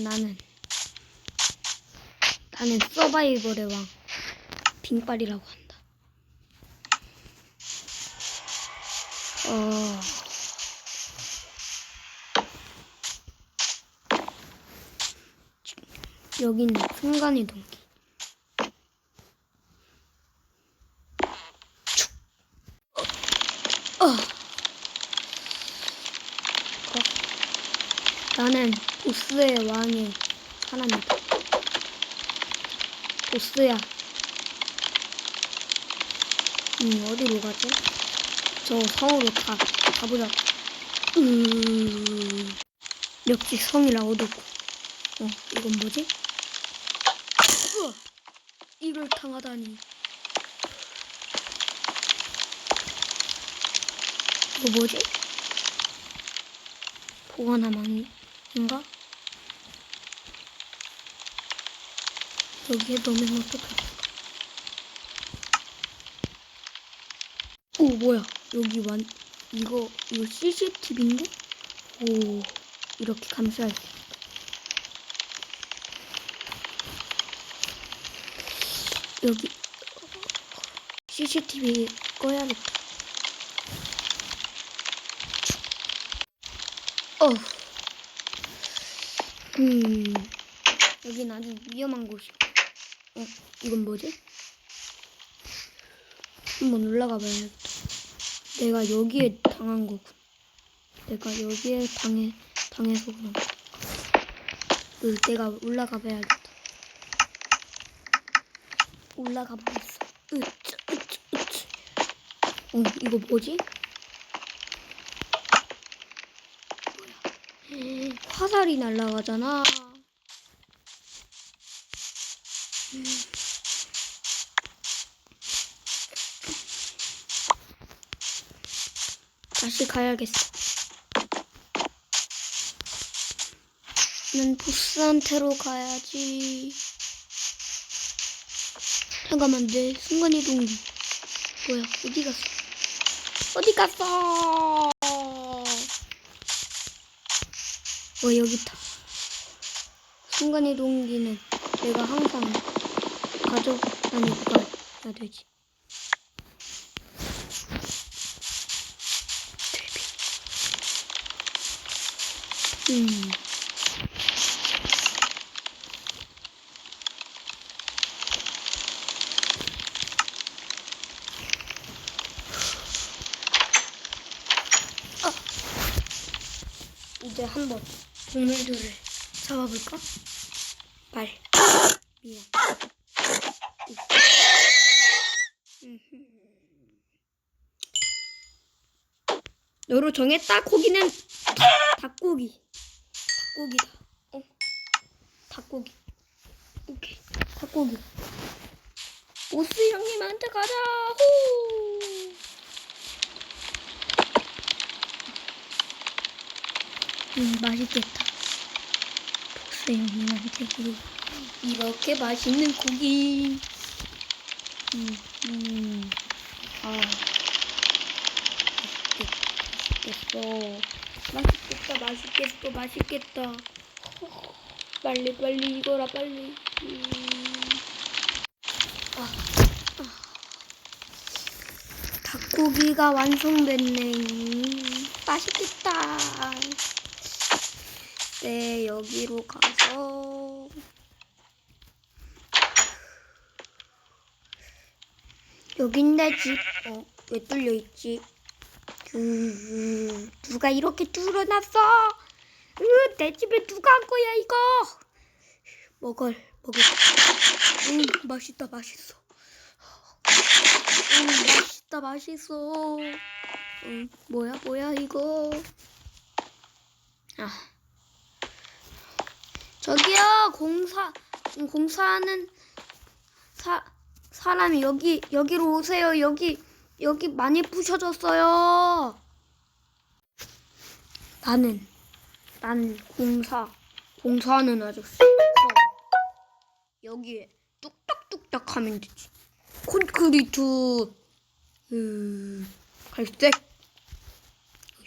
나는 나는 서바이벌의 왕 빙빨이라고 한다. 어. 여기는 순간이동기. 어. 어. 나는 보스의 왕의 사람이다. 보스야. 음, 어디로 가지? 저 성으로 가, 가보자. 음, 역시 성이라 어둡고. 어, 이건 뭐지? 우와, 이걸 당하다니. 이거 뭐지? 보관하망인가? 여기에 넣으면 어떡하지? 오 뭐야 여기 완 이거 이거 CCTV인데? 오 이렇게 수 있다. 여기 CCTV 꺼야겠다. 어. 음. 여긴 아주 위험한 곳이야. 어, 이건 뭐지? 한번 올라가 봐야겠다. 내가 여기에 당한 거군. 내가 여기에 당해, 당해서 그런 거. 그, 내가 올라가 봐야겠다. 올라가 보겠어. 으쌰, 으쌰, 으쌰. 어, 이거 뭐지? 화살이 날아가잖아. 다시 가야겠어. 난 보스한테로 가야지. 잠깐만, 내 순간이동기. 뭐야, 어디 갔어? 어디 갔어? 어, 여기 있다. 순간이동기는 내가 항상 가져다니까 해야 되지. 음. 아. 이제 한번 동물들을 잡아볼까? 발. 미안. 음흠. 너로 정했다. 고기는 닭고기. 닭고기다. 어. 닭고기. 오케이. 닭고기. 보스 형님한테 가자. 호. 음, 맛있겠다. 보스 형님한테 그 이렇게 맛있는 고기. 음, 음. 아. 맛있겠다. 맛있겠다. 맛있겠다. 맛있겠다. 빨리 빨리 이거라 빨리. 음. 아, 아. 닭고기가 완성됐네. 음, 맛있겠다. 네, 여기로 가서 여긴 내 집. 어, 왜 뚫려 있지? 음, 누가 이렇게 뚫어놨어? 으, 내 집에 누가 한 거야 이거? 먹을 먹을. 음, 맛있다 맛있어. 음, 맛있다 맛있어. 음, 뭐야 뭐야 이거? 아, 저기요 공사 음, 공사하는 사 사람이 여기 여기로 오세요 여기. 여기 많이 부셔졌어요. 나는 난 공사 공사하는 아저씨. 여기에 뚝딱뚝딱 하면 되지. 콘크리트, 음, 갈색.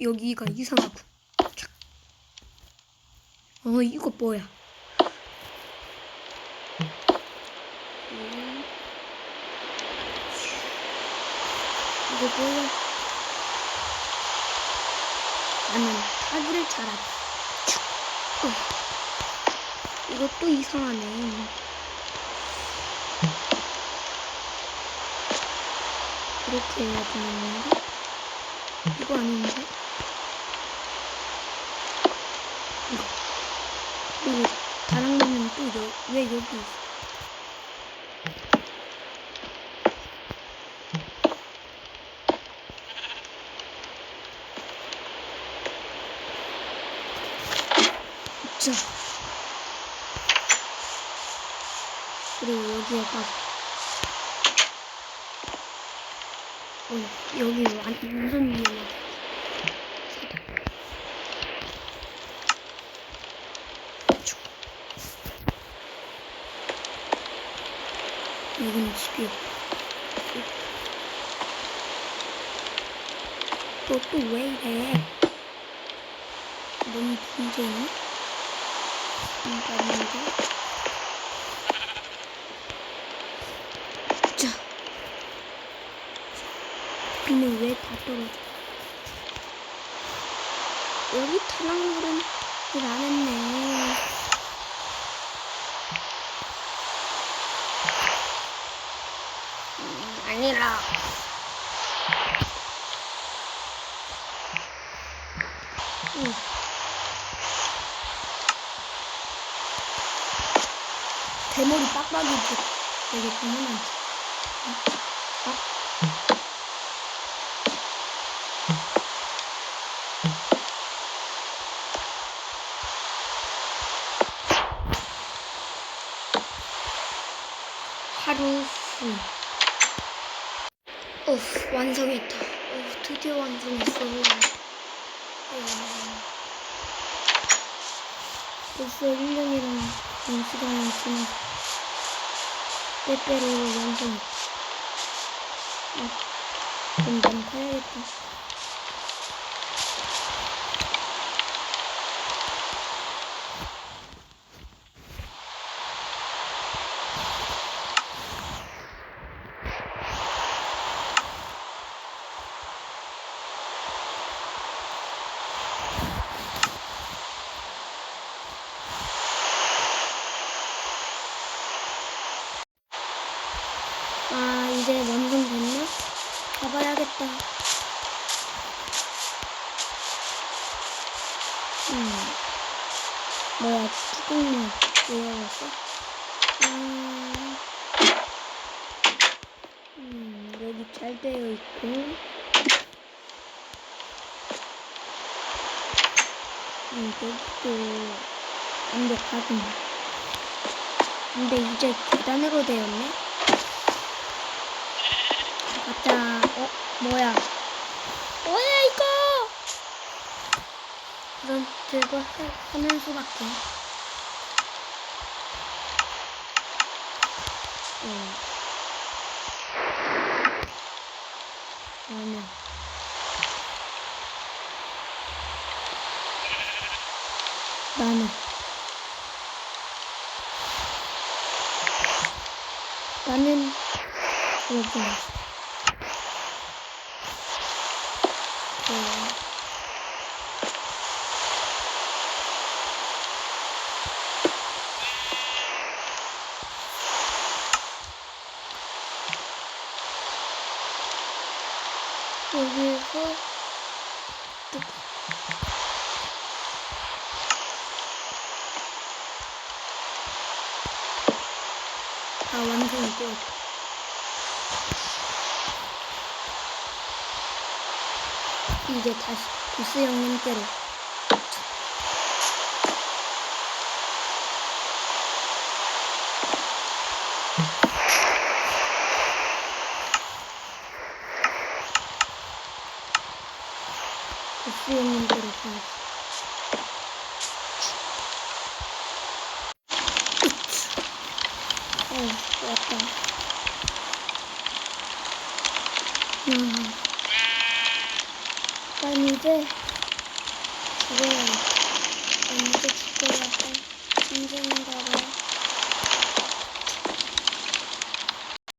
여기가 이상하고. 착. 어 이거 뭐야? 이거 뭐야? 나는 타기를 잘하지. 슉. 어. 이것도 이상하네. 이렇게 해야 되는 건가? 이거 아닌데? 이거. 그리고 다랑님은 또 여, 왜 여기 있어? 자. 그리고 여기에 가. 어, 여기 완- 완전 위험하다. 쭉. 여기는 집이 너또 왜 이래? 너무 문제 있니? 자. 비는 왜 다 떨어져? 여기 타락물은 일안 했네. 음, 아니라. 응. 대머리 궁금하지. 어? 하루 후. 어, 완성했다. 어, 드디어 완성했어. 어. 벌써 1년이라는 긴 시간이 지나 빼빼로. 어, 그럼 난 가야겠다. 아, 이제 완성됐나? 가봐야겠다. 음. 뭐야, 뚜껑이 왜 열었어? 아, 음, 여기 잘 되어 있고. 음, 여기도 완벽하군. 근데 이제 계단으로 되었네? 가자. 어, 뭐야? 뭐야, 이거? 그럼 들고 하- 하는 수밖에. 어. 나는. 나는. 나는 여기 네. 여기서 뚝. 다 완성이 되었다. 이제 다시 보스 형님께로 보스 형님께로 가야지. 어, 왔다. 음. 난